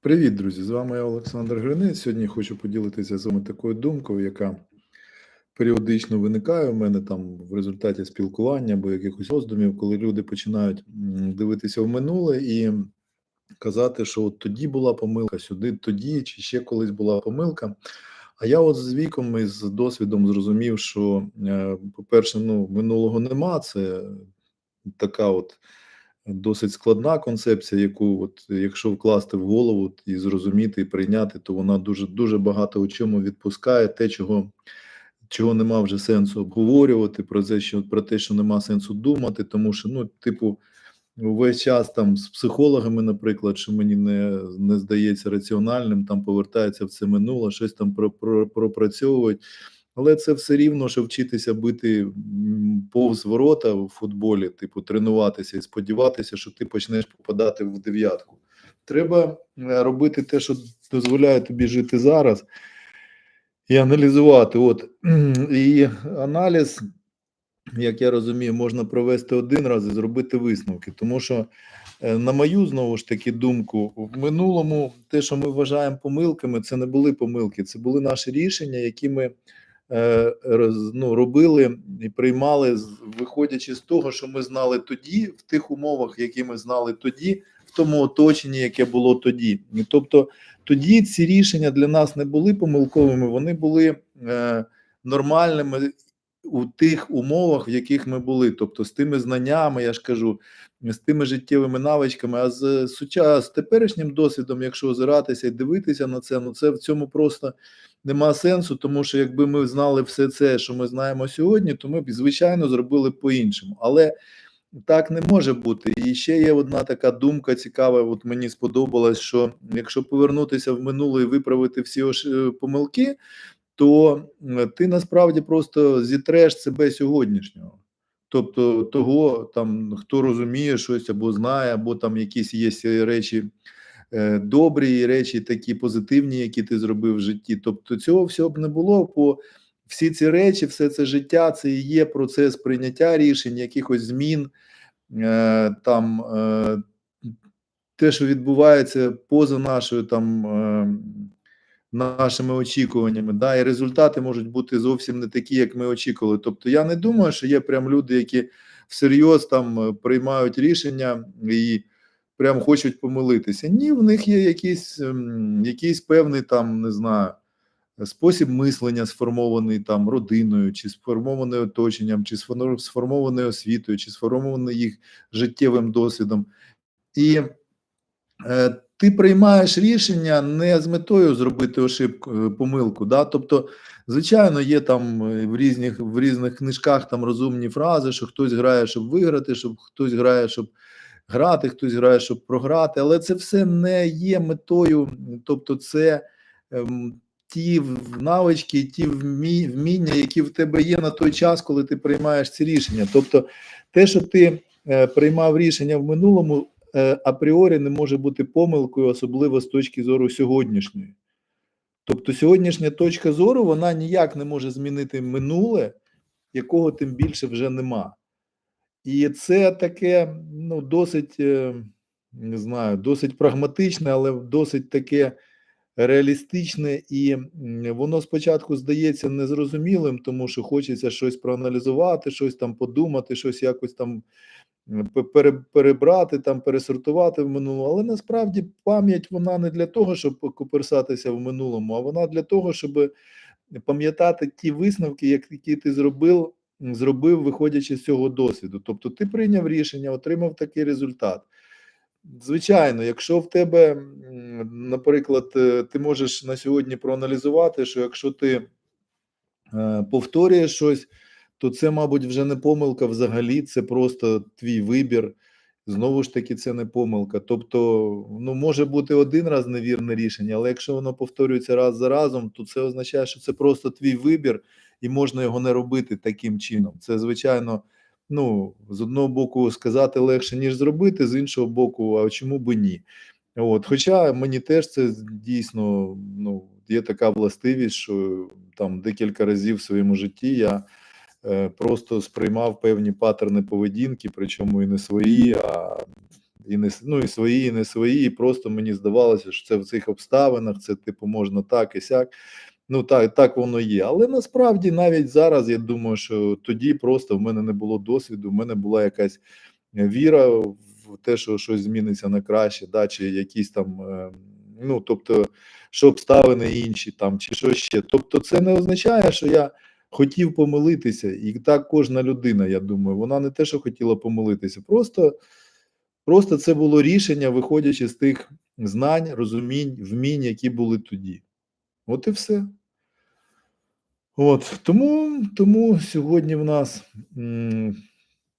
Привіт, друзі! З вами я Олександр Гринець. Сьогодні хочу поділитися з вами такою думкою, яка періодично виникає у мене там в результаті спілкування або якихось роздумів, коли люди починають дивитися в минуле і казати, що от тоді була помилка, сюди тоді, чи ще колись була помилка. А я от з віком і з досвідом зрозумів, що, е, по-перше, ну, минулого нема, це така от досить складна концепція, яку, от, якщо вкласти в голову і зрозуміти, і прийняти, то вона дуже дуже багато у чому відпускає те, чого чого нема вже сенсу обговорювати, про те, що про те, що нема сенсу думати, тому що, ну, типу, весь час там з психологами, наприклад, що мені не не здається раціональним, там повертається в це минуле, щось там про, про, пропрацьовують. Але це все рівно, що вчитися бити повз ворота в футболі, типу, тренуватися і сподіватися, що ти почнеш попадати в дев'ятку. Треба е, робити те, що дозволяє тобі жити зараз, і аналізувати. От і аналіз, як я розумію, можна провести один раз і зробити висновки. Тому що, е, на мою знову ж таки думку, в минулому те, що ми вважаємо помилками, це не були помилки, це були наші рішення, які ми ну, робили і приймали, виходячи з того, що ми знали тоді, в тих умовах, які ми знали тоді, в тому оточенні, яке було тоді. Тобто тоді ці рішення для нас не були помилковими, вони були е, нормальними у тих умовах, в яких ми були. Тобто з тими знаннями, я ж кажу, з тими життєвими навичками, а з, з теперішнім досвідом, якщо озиратися і дивитися на це, ну це в цьому просто нема сенсу, тому що якби ми знали все це, що ми знаємо сьогодні, то ми б, звичайно, зробили по-іншому. Але так не може бути. І ще є одна така думка цікава. От мені сподобалась, що якщо повернутися в минуле і виправити всі е, помилки, то ти насправді просто зітреш себе сьогоднішнього. Тобто того, там хто розуміє щось або знає, або там якісь є речі е, добрі, речі такі позитивні, які ти зробив в житті. Тобто цього всього б не було, бо всі ці речі, все це життя, це і є процес прийняття рішень, якихось змін, е, там е, те, що відбувається поза нашою там. Нашими очікуваннями, да, і результати можуть бути зовсім не такі, як ми очікували. Тобто, я не думаю, що є прям люди, які всерйоз там е, приймають рішення і прям хочуть помилитися. Ні, в них є якийсь, ем, якийсь певний там, не знаю, спосіб мислення, сформований там родиною, чи сформований оточенням, чи сформований освітою, чи сформований їх життєвим досвідом. І е, ти приймаєш рішення не з метою зробити ошибку, е, помилку. Да? Тобто, звичайно, є там е, в різних, в різних книжках там розумні фрази, що хтось грає, щоб виграти, щоб хтось грає, щоб грати, хтось грає, щоб програти, але це все не є метою, тобто, це ем, ті навички, ті вмі- вміння, які в тебе є на той час, коли ти приймаєш ці рішення. Тобто, те, що ти е, приймав рішення в минулому, апріорі не може бути помилкою, особливо з точки зору сьогоднішньої. Тобто, сьогоднішня точка зору вона ніяк не може змінити минуле, якого тим більше вже нема. І це таке, ну, досить, е, не знаю, досить прагматичне, але досить таке реалістичне, і воно спочатку здається незрозумілим, тому що хочеться щось проаналізувати, щось там подумати, щось якось там перебрати, там пересортувати в минулому. Але насправді пам'ять вона не для того, щоб куперсатися в минулому, а вона для того, щоб пам'ятати ті висновки, які ти зробив, зробив, виходячи з цього досвіду. Тобто ти прийняв рішення, отримав такий результат. Звичайно, якщо в тебе, наприклад, е, ти можеш на сьогодні проаналізувати, що якщо ти е, повторюєш щось, то це, мабуть, вже не помилка взагалі, це просто твій вибір. Знову ж таки, це не помилка. Тобто, ну, може бути один раз невірне рішення, але якщо воно повторюється раз за разом, то це означає, що це просто твій вибір, і можна його не робити таким чином. Це, звичайно, ну, з одного боку, сказати легше, ніж зробити, з іншого боку, а чому би ні? От, хоча мені теж це дійсно ну, є така властивість, що там декілька разів в своєму житті я просто сприймав певні паттерни поведінки, причому і не свої, а і не ну, і свої, і не свої. І просто мені здавалося, що це в цих обставинах, це типу можна так і сяк. Ну так, так воно є. Але насправді навіть зараз я думаю, що тоді просто в мене не було досвіду, в мене була якась е, віра в те, що щось зміниться на краще, да, чи якісь там, е, ну тобто, що обставини інші там, чи що ще. Тобто, це не означає, що я хотів помилитися, і так кожна людина, я думаю, вона не те, що хотіла помилитися, просто, просто це було рішення, виходячи з тих знань, розумінь, вмінь, які були тоді. От і все. От тому, тому сьогодні в нас,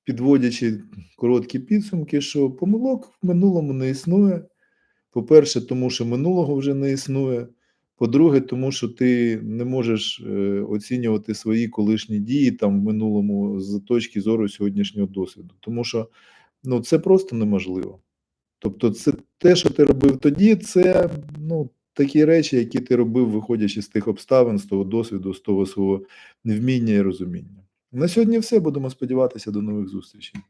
підводячи короткі підсумки, що помилок в минулому не існує. По-перше, тому що минулого вже не існує. По-друге, тому що ти не можеш е, оцінювати свої колишні дії там в минулому з точки зору сьогоднішнього досвіду. Тому що ну, це просто неможливо. Тобто, це те, що ти робив тоді, це ну, такі речі, які ти робив, виходячи з тих обставин, з того досвіду, з того свого вміння і розуміння. На сьогодні все. Будемо сподіватися до нових зустрічей.